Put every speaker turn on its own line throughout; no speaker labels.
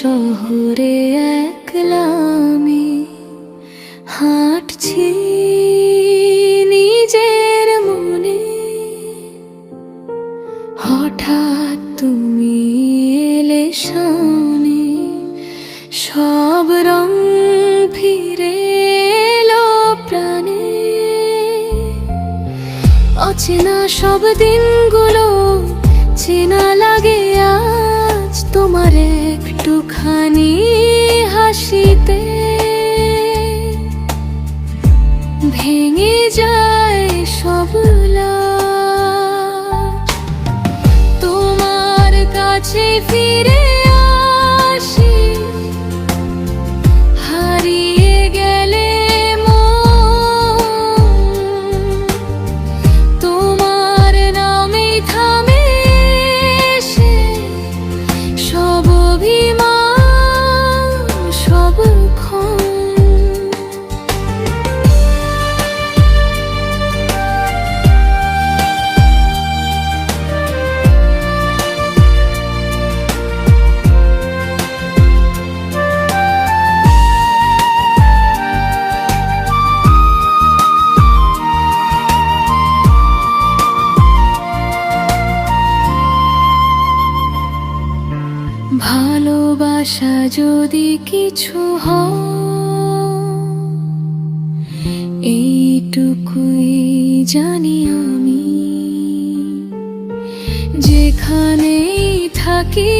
শহরে একলামি হাঁটছি নিজের মনে। হঠাৎ তুমি এলে সামনে, সব রং ফিরে এলো প্রাণে। অচেনা সব দিনগুলো চেনা লাগে আজ তোমার এক একটুখানি হাসিতে ভেঙে যায় সবলা তোমার কাছে ফিরে ভালোবাসা যদি কিছু এইটুকুই জানি আমি। যেখানেই থাকি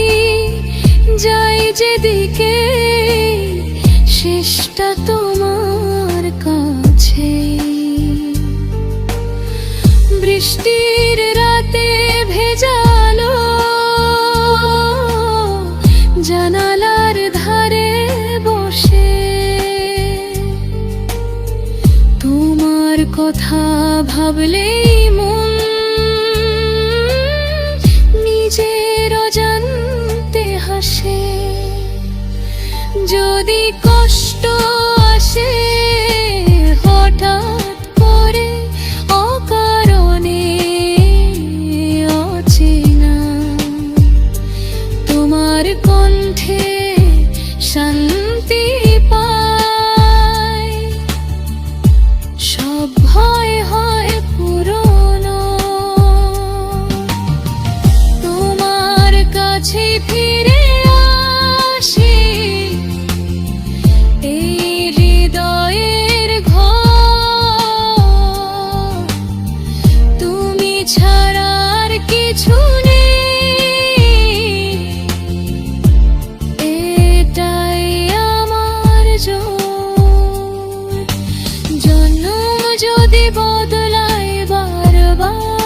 যাই যেদিকে শেষটা তোমার কথা ভাবলেই মন নিজের অজান্তে হাসে। যদি কষ্ট আসে হঠাৎ করে অকারণে তোমার কণ্ঠে শান্তি কাছে ফিরে আসি। এই হৃদয়ের ঘর তুমি ছাড়া কিছু আমার জন্ম যদি বদলায় বারবার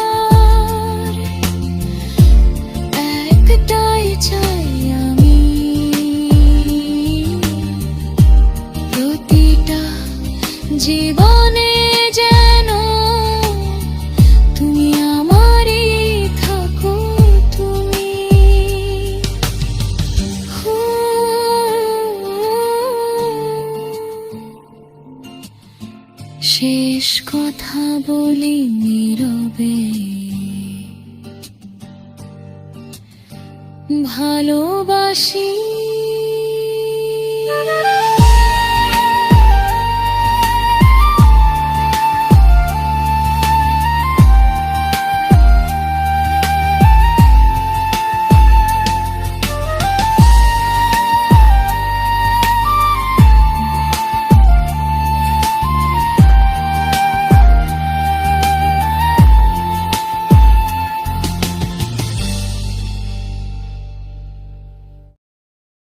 শেষ কথা বলি নীরবে। ভালোবাসি